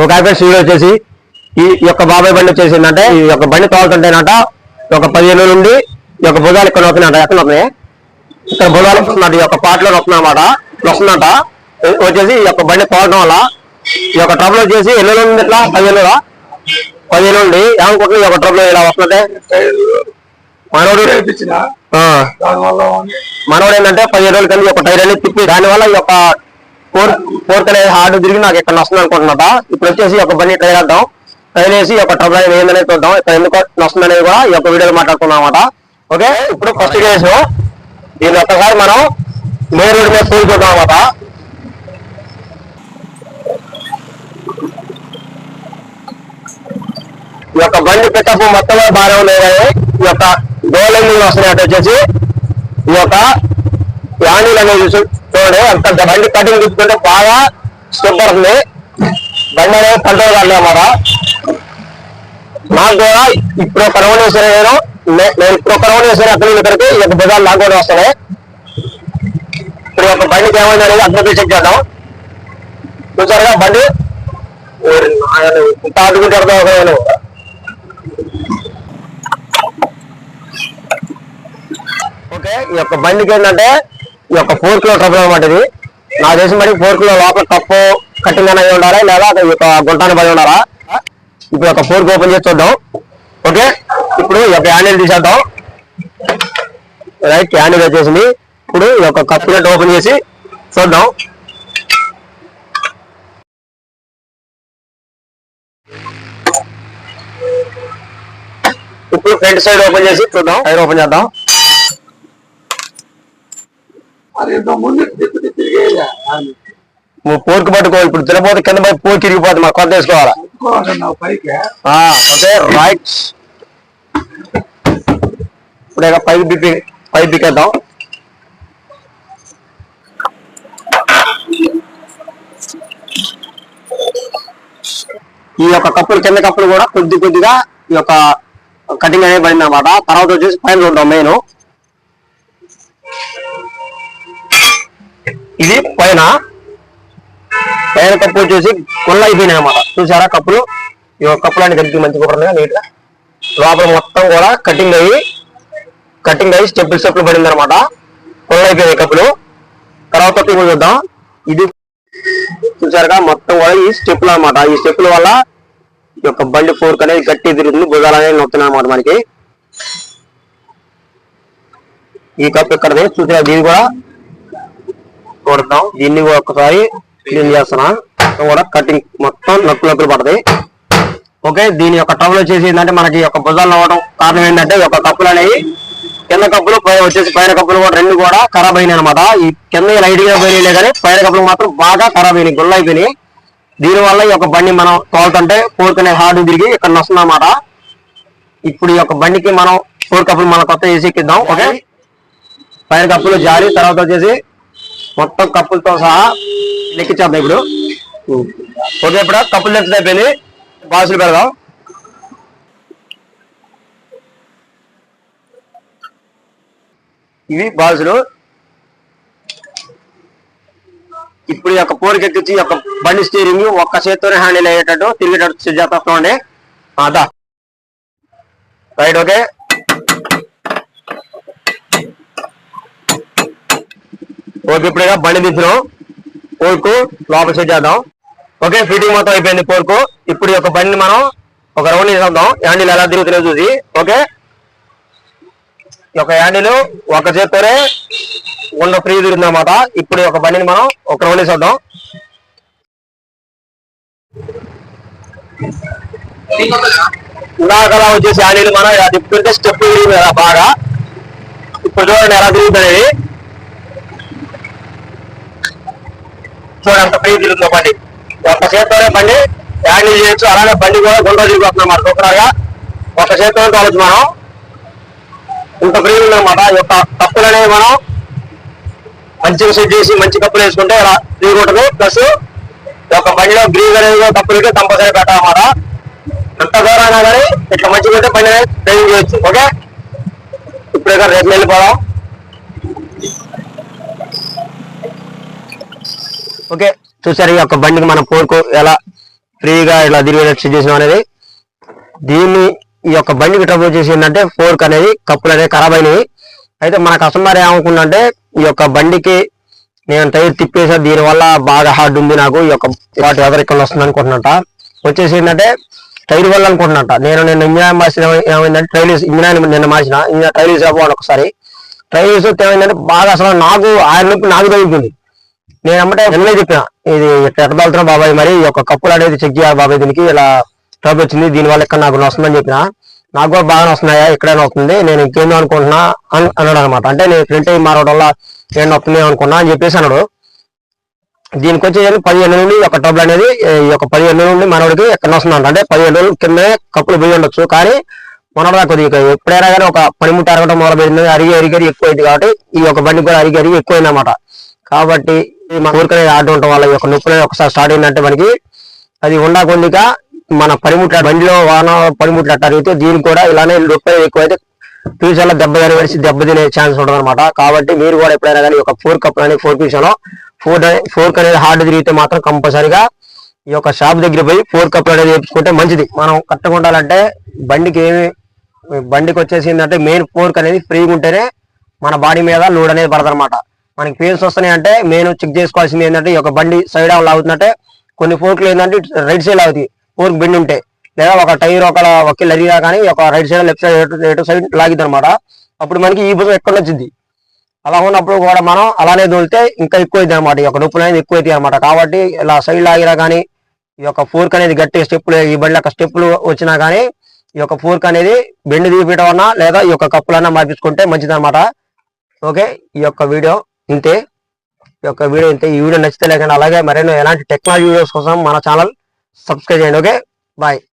ఒక అయిపోయి సీడ్ వచ్చేసి ఈ యొక్క బాబాయ్ బండి వచ్చేసి ఏంటంటే ఈ యొక్క బండి తోలుతుంటేనట యొక్క పదిహేను నుండి ఈ యొక్క భుజాలు ఇక్కడ నొక్కినట ఎక్కడ నొక్కినాయి ఇక్కడ భుజాలు ఈ యొక్క పాటలో నొక్కున్నమాట నొక్కున్నట వచ్చేసి ఈ యొక్క బండి తోలడం వల్ల ఈ యొక్క ట్రబుల్ వచ్చేసి ఎన్ని ఉంది ఇట్లా పదిహేను పదిహేను నుండి ఏమనుకుంటున్నా ఈ యొక్క ట్రబుల్ ఇలా వస్తుంటే మనోడు దానివల్ల మనోడు ఏంటంటే పదిహేను రోజుల కింద ఈ యొక్క టైర్ అనేది తిప్పి దానివల్ల ఈ యొక్క ఫోర్ ఫోర్త్ అనేది హార్డ్ తిరిగి నాకు ఇక్కడ వస్తుంది అనుకుంటున్నట ఇప్పుడు వచ్చేసి యొక్క బండి ట్రైన్ వేద్దాం ట్రైన్ వేసి యొక్క ట్రబుల్ అనేది ఏందనేది చూద్దాం. ఇక్కడ ఎందుకు వస్తుంది అనేది కూడా ఈ యొక్క వీడియోలో మాట్లాడుకున్నాం అనమాట ఓకే? ఇప్పుడు ఫస్ట్ కేసు దీన్ని ఒక్కసారి మనం మెయిన్ రోడ్ మీద పోయి చూద్దాం అనమాట ఈ యొక్క బండి పికప్ మొత్తం బాగానే ఉన్నాయి. ఈ యొక్క డోర్ లైనింగ్ వస్తున్నాయి వచ్చేసి. ఈ యొక్క యాండిల్ అనేది చూడండి అంత బండి కటింగ్ తీసుకుంటే బాగా సూపర్ ఉంది. బండి అనేది కంట్రోల్ కాదు అన్నమాట. నాకు కూడా ఇప్పుడు ఒక రౌండ్ వేసాను నేను. నేను ఇప్పుడు ఒక రౌండ్ వేసాను అక్కడ ఇక్కడికి. ఈ యొక్క బజార్ నాకు కూడా వస్తున్నాయి. ఇప్పుడు ఈ యొక్క బండికి ఏమైంది అనేది అక్కడ చెక్ చేద్దాం. చూసారుగా బండి? ఓరి నాయన, ఈ యొక్క బండికి ఏంటంటే ఈ యొక్క ఫోర్ కిలో ట్రబుల్ అనమాట ఇది. నాకు తెలిసిన బట్టి ఫోర్ కిలో లోపల కప్పు కట్టింగ్ అనేది ఉండాలా లేదా ఈ యొక్క గుంటాన్ని పడి ఉండాలా? ఇప్పుడు ఒక ఫోర్ ఓపెన్ చేసి చూద్దాం. ఓకే ఇప్పుడు ఈ యొక్క హ్యాండిల్ తీసేద్దాం. రైట్ హ్యాండిల్ వచ్చేసింది. ఇప్పుడు ఈ యొక్క కప్పు నెట్ ఓపెన్ చేసి చూద్దాం. ఇప్పుడు ఫ్రంట్ సైడ్ ఓపెన్ చేసి చూద్దాం. టైర్ ఓపెన్ చేద్దాం. పోర్కు పట్టుకో ఇప్పుడు తినపోతే కింద పోయి పోర్కి ఇరిగిపోతుంది మాకు కొత్త వేసుకోవాలా? ఓకే రైట్ ఇప్పుడు పైకి బిప్పి పైకి బిక్కేద్దాం ఈ యొక్క కప్పులు కింద కప్పులు కూడా కొద్ది కొద్దిగా ఈ యొక్క కటింగ్ అనేది పడింది అనమాట తర్వాత వచ్చేసి పైన చూద్దాం మెయిన్ ఇది పైన. పైన కప్పు వచ్చేసి కొల్ల అయిపోయినాయి అనమాట చూసారా కప్పులు? ఈ కప్పులు అన్ని కలిపి మంచి పడుతుంది నీట్గా లోపల మొత్తం కూడా కటింగ్ అయ్యి కటింగ్ అయ్యి స్టెప్ స్టెప్పులు పడింది అనమాట కొల్ల అయిపోయినాయి కప్పులు. తర్వాత చూద్దాం. ఇది చూసారుగా మొత్తం కూడా ఈ స్టెప్లు అన్నమాట. ఈ స్టెప్ల వల్ల ఈ యొక్క బండి ఫోర్క్ అనేది గట్టి తిరుగుతుంది భుజాలు అనేది నొత్తున్నాయి అనమాట మనకి. ఈ కప్ ఇక్కడ చూసారా? దీన్ని కూడా కొడతాం దీన్ని ఒకసారి క్లీన్ చేస్తున్నా. కూడా కటింగ్ మొత్తం నొక్కులు నొక్కులు పడతాయి. ఓకే దీని యొక్క ట్రబుల్ వచ్చేసి ఏంటంటే మనకి ఒక యొక్క భుజాలు అవ్వడం కారణం ఏంటంటే ఒక కప్పులు అనేవి కింద కప్పులు వచ్చేసి పైన కప్పులు కూడా రెండు కూడా ఖరాబ్ అయినాయి అనమాట ఈ కింద లైట్గా పోయినాయి కానీ పైన కప్పులు మాత్రం బాగా ఖరాబ్ అయినాయి గుల్ల అయిపోయినాయి. దీని వల్ల ఈ యొక్క బండి మనం తోలుతుంటే కోరుకునే అనే హార్డ్ తిరిగి ఇక్కడ వస్తుంది అనమాట ఇప్పుడు ఈ యొక్క బండికి మనం ఫోర్ కప్పులు మన కొత్త ఏసీ ఎక్కిద్దాం ఓకే పైన కప్పులు జారి తర్వాత వచ్చేసి మొత్తం కప్పులతో సహా లెక్కించేద్దాం ఇప్పుడు. ఓకే ఇప్పుడు కప్పులు లెక్క అయిపోయింది. బాసులు పెడదాం. ఇవి బాసులు ఇప్పుడు ఈ యొక్క పోరుకి ఎక్కించి యొక్క బండి స్టీరింగ్ ఒక్క చేత్తోనే హ్యాండిల్ అయ్యేటట్టు తిరిగేటట్టు సెట్ చేస్తామండి అదా రైట్ ఓకే ఓకే ఇప్పుడే బండి తీసినాం పోర్కు లోపల సెట్ చేద్దాం. ఓకే ఫిట్టింగ్ మొత్తం అయిపోయింది పోర్కు ఇప్పుడు ఈ బండిని మనం ఒక రౌండ్ తీసుకుందాం యాండిల్ ఎలా తిరుగుతున్నాయో చూసి. ఓకే. ఒక యాండిల్ ఒక చేత్తోనే ఉన్న ఫ్రీ తిరుగుతుందన్నమాట. ఇప్పుడు ఈ బండిని మనం ఒక రౌండ్ వేసేద్దాం ఇందాక అలా వచ్చేసి యాండిల్ మనం తిప్పుతుంటే స్టెప్ తిరిగింది కదా బాగా. ఇప్పుడు చూడండి ఎలా తిరుగుతుంది చూడండి అంత ఫ్రీ తిరుగుతుంది బండి. ఒక చేత్తోనే బండి హ్యాండిల్ చేయొచ్చు. అలానే బండి కూడా గుండ్ర తిరిగిపోతుంది మన సూపర్గా ఒక చేతితో కావచ్చు మనం. ఇంత ఫ్రీ ఉందన్నమాట. ఈ యొక్క కప్పులు అనేవి మనం మంచిగా సెట్ చేసి మంచి కప్పులు వేసుకుంటే ఇలా ఫ్రీ ఉంటుంది ప్లస్ ఒక బండిలో గ్రీన్ అనేది కప్పులకి కంపల్సరీ పెట్టాలన్నమాట. ఎంత దూరం అయినా కానీ ఇట్లా మంచిగా ఉంటే బండి అనేది డ్రైవింగ్ చేయొచ్చు. ఓకే ఇప్పుడు ఇక రేపు వెళ్ళిపోదాం. ఓకే చూసారు ఈ యొక్క బండికి మన పోర్కు ఎలా ఫ్రీగా ఇలా తిరిగి రక్షణ చేసినాం అనేది. దీన్ని ఈ యొక్క బండికి ట్రబుల్ వచ్చేసి ఏంటంటే ఫోర్క్ అనేది కప్పులు అనేవి ఖరాబ్ అయినవి అయితే మన కస్టమర్ ఏమనుకుందంటే ఈ యొక్క బండికి నేను టైర్ తిప్పేసా దీని వల్ల బాగా హార్డ్ ఉంది నాకు. ఈ యొక్క వాటి ఎవరు ఇక్కడ వస్తుంది అనుకుంటున్నట. వచ్చేసి ఏంటంటే టైర్ వల్ల అనుకుంటున్నట. నేను నిన్న ఇంజనీర్ మార్చిన ఏమైందంటే ట్రైల్స్ ఇంజనీర్ నిన్న మార్చిన ఇంజనీర్ ట్రైల్స్ అవ్వాలి ఒకసారి. ట్రైల్స్ ఏమైందంటే బాగా అసలు నాకు ఆయన నొప్పి నాకు తగ్గుతుంది నేను అమ్మటే నిన్నే చెప్పిన. ఇది ఎట్లా వెళ్తున్నా బాబాయ్ మరి ఈ యొక్క కప్పులు అనేది చెక్ చేయాలి బాబాయ్ దీనికి. ఇలా ట్రబుల్ వచ్చింది దీని వల్ల ఇక్కడ నాకు వస్తుందని చెప్పిన. నాకు కూడా బాగా వస్తున్నాయా ఎక్కడైనా వస్తుంది. నేను ఇంకేందో అనుకుంటున్నా అన్- అన్నాడు అనమాట అంటే నేను ప్రింట్ అయ్యి మారడం వల్ల ఏం వస్తుంది అనుకున్నా అని చెప్పేసి అన్నాడు. దీనికి వచ్చేసి పదిహేను నుండి ఒక టబ్బులు అనేది ఈ యొక్క పదిహేను నుండి మనవడికి ఎక్కడ వస్తుందంట అంటే. పదిహేను రోజులు కింద కప్పులు పోయి ఉండొచ్చు. కానీ మనవడా కొద్దిగా ఎప్పుడైనా కానీ ఒక పనిముట్టు అరగడం మొదలు పెట్టింది అరిగి అరిగి అరిగి ఎక్కువైంది కాబట్టి ఈ యొక్క బండి కూడా అరిగి అరిగి ఎక్కువైంది అనమాట కాబట్టి మన ఊరికనే ఆడటం ఉండటం వల్ల ఈ యొక్క నొప్పి ఒకసారి స్టార్ట్ అయిందంటే మనకి అది ఉండకుండా మన పనిముట్ల బండిలో వాహన పనిముట్లు అట్ట దీనికి కూడా ఇలానే నొప్పి ఎక్కువైతే ఫ్యూచర్లో దెబ్బ కలిసి దెబ్బ తినే ఛాన్స్ ఉంటుంది అనమాట కాబట్టి మీరు కూడా ఎప్పుడైనా కానీ ఒక ఫోర్ కప్ అనేది ఫోర్ విషయంలో ఫోర్ ఫోర్క్ అనేది హార్డ్ తిరిగితే మాత్రం కంపల్సరిగా ఈ యొక్క షాప్ దగ్గర పోయి ఫోర్ కప్ అనేది వేపించుకుంటే మంచిది. మనం కట్టుకుంటాలంటే ఉండాలంటే బండికి ఏమి బండికి వచ్చేసి ఏంటంటే మెయిన్ ఫోర్క్ అనేది ఫ్రీగా ఉంటేనే మన బాడీ మీద లోడ్ అనేది పడదనమాట మనకి పెయిన్స్ వస్తున్నాయి అంటే మెయిన్ చెక్ చేసుకోవాల్సింది ఏంటంటే ఈ యొక్క బండి సైడ్ లాగుతుందంటే కొన్ని ఫోర్క్లు ఏంటంటే రైట్ సైడ్ లాగుతాయి. ఫోర్క్ బెండ్ ఉంటే. లేదా ఒక టైర్ ఒక ఒక లరిగా కానీ ఒక రైట్ సైడ్ లెఫ్ట్ సైడ్ ఎటు సైడ్ లాగిద్ది అనమాట అప్పుడు మనకి ఈ భుజం ఎక్కడ వచ్చింది? అలా ఉన్నప్పుడు కూడా మనం అలానే దోలితే ఇంకా ఎక్కువ అవుతుంది అనమాట ఈ యొక్క నొప్పులు అనేది ఎక్కువ అవుతాయి అనమాట కాబట్టి ఇలా సైడ్ లాగినా కానీ ఈ యొక్క ఫోర్క్ అనేది గట్టి స్టెప్పులు ఈ బండి యొక్క స్టెప్పులు వచ్చినా కానీ ఈ యొక్క ఫోర్క్ అనేది బెండ్ తీపియడం అన్నా లేదా ఈ యొక్క కప్పులన్నా మార్పించుకుంటే మంచిది అనమాట ఓకే ఈ యొక్క వీడియో ఇంతే. ఈ యొక్క వీడియో ఇంతే. ఈ వీడియో నచ్చితే లేకుండా అలాగే మరెన్నో ఎలాంటి టెక్నాలజీ వీడియోస్ కోసం మన ఛానల్ సబ్స్క్రైబ్ చేయండి. Okay bye